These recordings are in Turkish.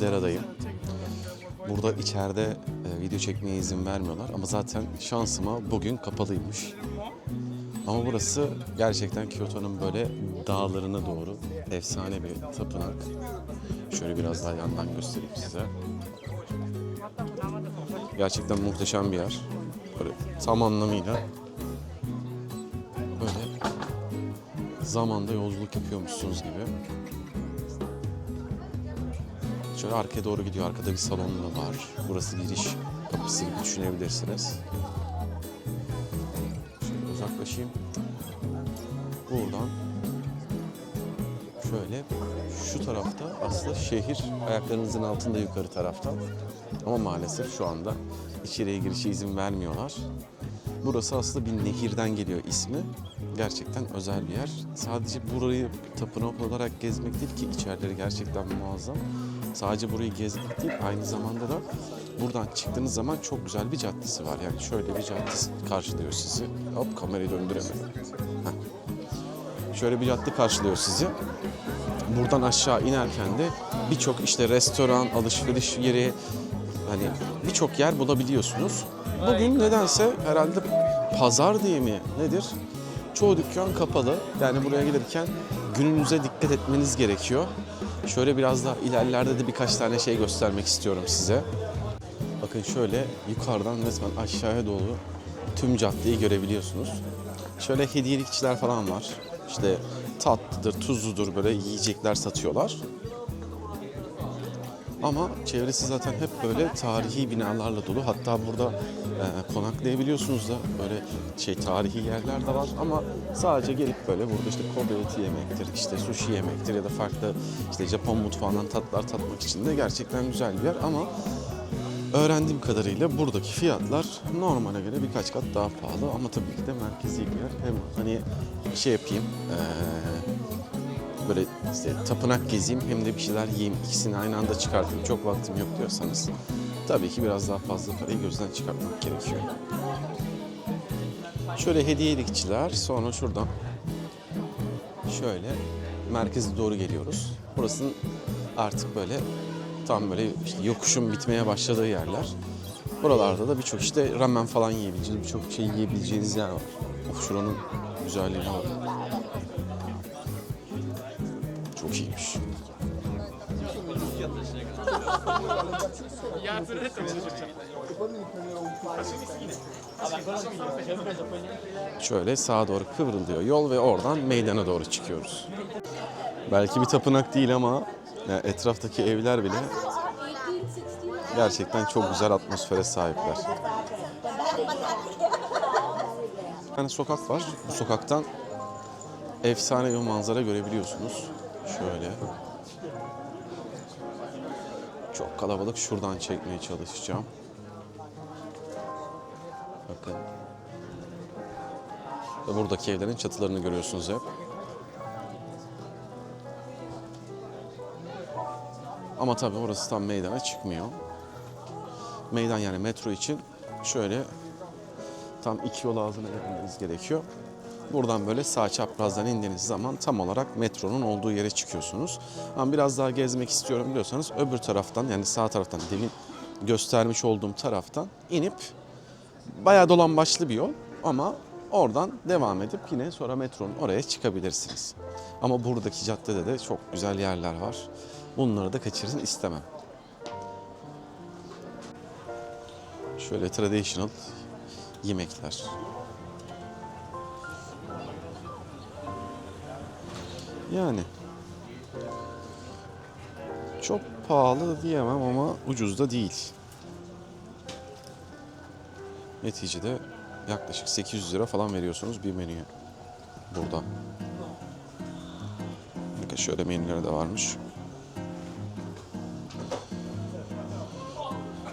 Dera'dayım. Burada içeride e, video çekmeye izin vermiyorlar ama zaten şansıma bugün kapalıymış. Ama burası gerçekten Kyoto'nun böyle dağlarına doğru efsane bir tapınak. Şöyle biraz daha yandan göstereyim size. Gerçekten muhteşem bir yer. Böyle tam anlamıyla böyle zamanda yolculuk yapıyormuşsunuz gibi. Şöyle arkaya doğru gidiyor. Arkada bir salon da var. Burası giriş kapısı gibi düşünebilirsiniz. Şöyle uzaklaşayım. Buradan şöyle şu tarafta aslında şehir ayaklarınızın altında yukarı tarafta. Ama maalesef şu anda içeriye girişe izin vermiyorlar. Burası aslında bir nehirden geliyor ismi. Gerçekten özel bir yer. Sadece burayı tapınak olarak gezmek değil ki içerileri gerçekten muazzam. Sadece burayı gezmek değil aynı zamanda da buradan çıktığınız zaman çok güzel bir caddesi var. Yani şöyle bir caddesi karşılıyor sizi. Hop kamerayı döndüremedim. Heh. Şöyle bir cadde karşılıyor sizi. Buradan aşağı inerken de birçok işte restoran, alışveriş yeri, hani birçok yer bulabiliyorsunuz. Bugün nedense herhalde pazar diye mi nedir? Çoğu dükkan kapalı. Yani buraya gelirken gününüze dikkat etmeniz gerekiyor. Şöyle biraz daha ilerlerde de birkaç tane şey göstermek istiyorum size. Bakın şöyle yukarıdan resmen aşağıya doğru tüm caddeyi görebiliyorsunuz. Şöyle hediyelikçiler falan var. İşte tatlıdır, tuzludur böyle yiyecekler satıyorlar. Ama çevresi zaten hep böyle tarihi binalarla dolu. Hatta burada e, konaklayabiliyorsunuz da böyle şey tarihi yerler de var ama sadece gelip böyle burada işte Kobe eti yemektir, işte sushi yemektir ya da farklı işte Japon mutfağından tatlar tatmak için de gerçekten güzel bir yer ama öğrendiğim kadarıyla buradaki fiyatlar normale göre birkaç kat daha pahalı ama tabii ki de merkezi bir yer. Hem hani şey yapayım, eee böyle işte tapınak gezeyim hem de bir şeyler yiyeyim. İkisini aynı anda çıkartayım. Çok vaktim yok diyorsanız tabii ki biraz daha fazla parayı gözden çıkartmak gerekiyor. Şöyle hediyelikçiler sonra şuradan şöyle merkeze doğru geliyoruz. Burasının artık böyle tam böyle işte yokuşun bitmeye başladığı yerler. Buralarda da birçok işte ramen falan yiyebileceğiniz, birçok şey yiyebileceğiniz yer var. Of şuranın güzelliğine bak. Çok iyiymiş. Şöyle sağa doğru kıvrılıyor yol ve oradan meydana doğru çıkıyoruz. Belki bir tapınak değil ama yani etraftaki evler bile gerçekten çok güzel atmosfere sahipler. Bir tane sokak var. Bu sokaktan efsane bir manzara görebiliyorsunuz. Şöyle. Çok kalabalık. Şuradan çekmeye çalışacağım. Bakın. Ve buradaki evlerin çatılarını görüyorsunuz hep. Ama tabii orası tam meydana çıkmıyor. Meydan yani metro için şöyle tam iki yol ağzına gelmeniz gerekiyor. Buradan böyle sağ çaprazdan indiğiniz zaman tam olarak metronun olduğu yere çıkıyorsunuz. Ama biraz daha gezmek istiyorum diyorsanız öbür taraftan yani sağ taraftan demin göstermiş olduğum taraftan inip bayağı dolambaçlı bir yol ama oradan devam edip yine sonra metronun oraya çıkabilirsiniz. Ama buradaki caddede de çok güzel yerler var. Bunları da kaçırın istemem. Şöyle traditional yemekler. Yani çok pahalı diyemem ama ucuz da değil. Neticede yaklaşık 800 lira falan veriyorsunuz bir menüye burada. Bakın şöyle menüleri de varmış.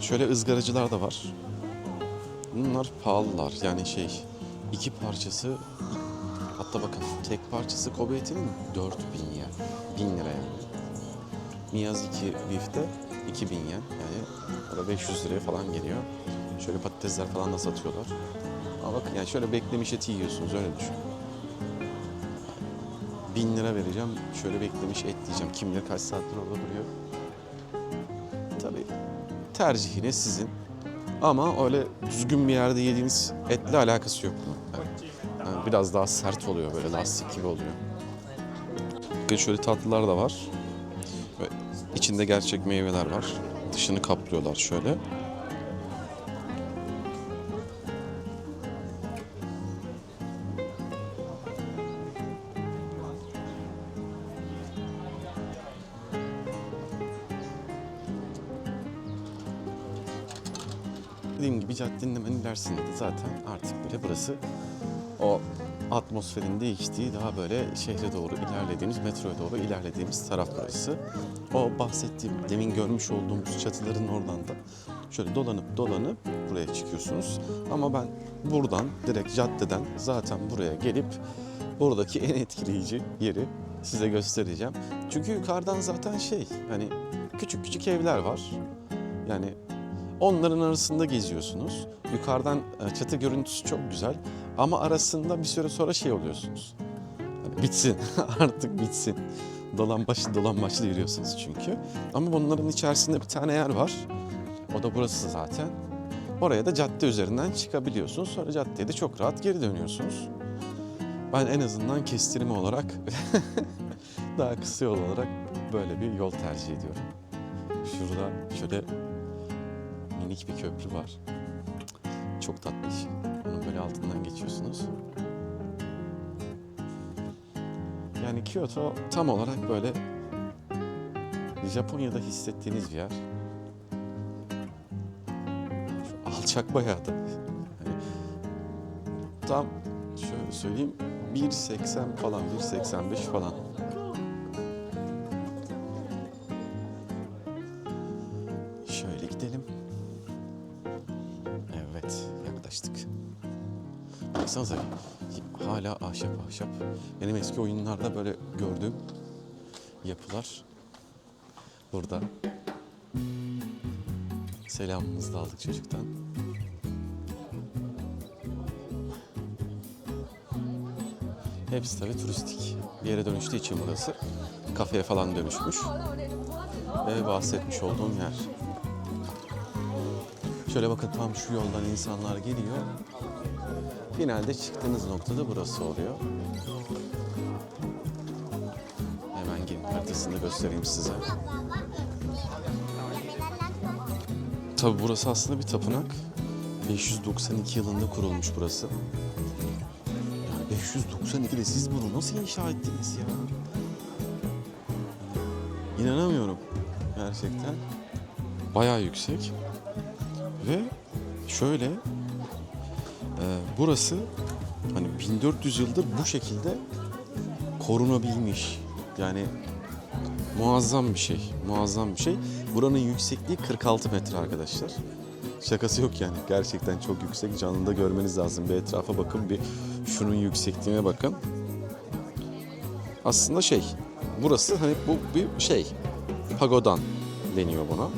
Şöyle ızgaracılar da var. Bunlar pahalılar. Yani şey iki parçası hatta bakın tek parçası Kobe etinin 4000 yen. 1000 lira yani. Miyazaki beef'te 2000 yen. Yani da 500 liraya falan geliyor. Şöyle patatesler falan da satıyorlar. Ama bakın yani şöyle beklemiş eti yiyorsunuz öyle düşün. bin lira vereceğim. Şöyle beklemiş et diyeceğim. Kim bilir kaç saattir orada duruyor. Tabii tercihine sizin. Ama öyle düzgün bir yerde yediğiniz etle alakası yok bunun. Biraz daha sert oluyor böyle lastik gibi oluyor. Ve şöyle tatlılar da var. Ve içinde gerçek meyveler var. Dışını kaplıyorlar şöyle. Dediğim gibi caddenin hemen ilerisinde de zaten artık böyle burası o atmosferin değiştiği daha böyle şehre doğru ilerlediğimiz, metroya doğru ilerlediğimiz taraf burası. O bahsettiğim, demin görmüş olduğumuz çatıların oradan da şöyle dolanıp dolanıp buraya çıkıyorsunuz. Ama ben buradan, direkt caddeden zaten buraya gelip buradaki en etkileyici yeri size göstereceğim. Çünkü yukarıdan zaten şey, hani küçük küçük evler var. Yani Onların arasında geziyorsunuz. Yukarıdan e, çatı görüntüsü çok güzel. Ama arasında bir süre sonra şey oluyorsunuz. Hani bitsin, artık bitsin. Dolan başı dolan başlı yürüyorsunuz çünkü. Ama bunların içerisinde bir tane yer var. O da burası zaten. Oraya da cadde üzerinden çıkabiliyorsunuz. Sonra caddeye de çok rahat geri dönüyorsunuz. Ben en azından kestirme olarak daha kısa yol olarak böyle bir yol tercih ediyorum. Şurada şöyle minik bir köprü var. Çok tatlı iş. Böyle altından geçiyorsunuz. Yani Kyoto tam olarak böyle Japonya'da hissettiğiniz bir yer. Şu alçak bayağı da. Hani tam şöyle söyleyeyim 1.80 falan 1.85 falan. Şöyle gidelim. Evet, yaklaştık. Baksanıza hala ahşap ahşap. Benim eski oyunlarda böyle gördüğüm yapılar burada. Selamımızı da aldık çocuktan. Hepsi tabii turistik. Bir yere dönüştüğü için burası. Kafeye falan dönüşmüş. Ve bahsetmiş olduğum yer. Şöyle bakın tam şu yoldan insanlar geliyor. Finalde çıktığınız noktada burası oluyor. Hemen gelin haritasını göstereyim size. Tabi burası aslında bir tapınak. 592 yılında kurulmuş burası. Yani 592'de siz bunu nasıl inşa ettiniz ya? İnanamıyorum gerçekten. Bayağı yüksek. Ve şöyle burası hani 1400 yıldır bu şekilde korunabilmiş. Yani muazzam bir şey. Muazzam bir şey. Buranın yüksekliği 46 metre arkadaşlar. Şakası yok yani. Gerçekten çok yüksek. Canlıda görmeniz lazım. Bir etrafa bakın. Bir şunun yüksekliğine bakın. Aslında şey. Burası hani bu bir şey. Pagodan deniyor buna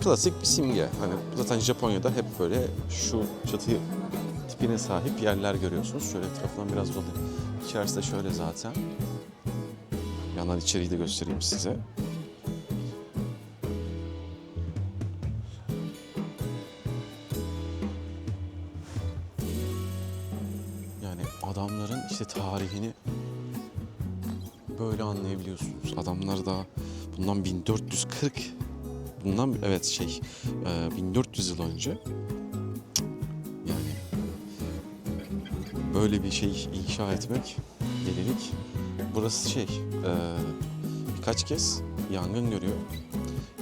klasik bir simge. Hani zaten Japonya'da hep böyle şu çatı tipine sahip yerler görüyorsunuz. Şöyle etrafından biraz dolayı. İçerisi de şöyle zaten. Yandan içeriği de göstereyim size. Yani adamların işte tarihini böyle anlayabiliyorsunuz. Adamlar da bundan 1440 bundan evet şey e, 1400 yıl önce yani böyle bir şey inşa etmek delilik. Burası şey e, birkaç kez yangın görüyor.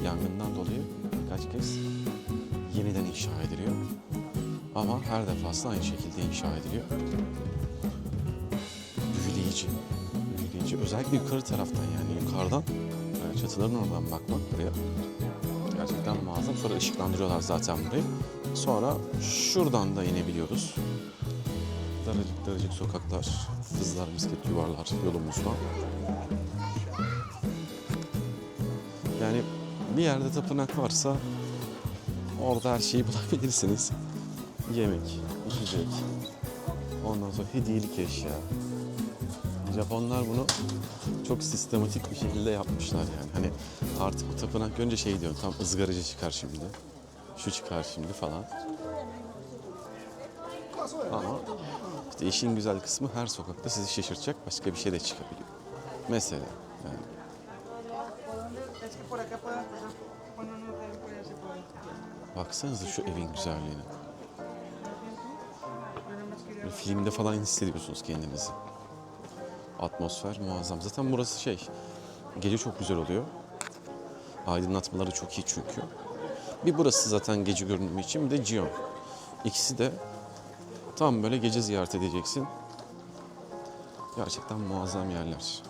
Yangından dolayı birkaç kez yeniden inşa ediliyor. Ama her defasında aynı şekilde inşa ediliyor. Büyüleyici. Büyüleyici. Özellikle yukarı taraftan yani yukarıdan e, çatıların oradan bakmak buraya gerçekten muazzam. Sonra ışıklandırıyorlar zaten burayı. Sonra şuradan da inebiliyoruz. Daracık daracık sokaklar, kızlar, misket yuvarlar yolumuzda. Yani bir yerde tapınak varsa orada her şeyi bulabilirsiniz. Yemek, içecek, ondan sonra hediyelik eşya. Japonlar bunu çok sistematik bir şekilde yapmışlar yani. Hani artık bu tapınak görünce şey diyorum tam ızgaracı çıkar şimdi. Şu çıkar şimdi falan. Ama işte işin güzel kısmı her sokakta sizi şaşırtacak başka bir şey de çıkabiliyor. Mesela yani. Baksanıza şu evin güzelliğine. Böyle filmde falan hissediyorsunuz kendinizi. Atmosfer muazzam. Zaten burası şey, gece çok güzel oluyor. Aydınlatmaları çok iyi çünkü. Bir burası zaten gece görünümü için bir de Gion. İkisi de tam böyle gece ziyaret edeceksin. Gerçekten muazzam yerler.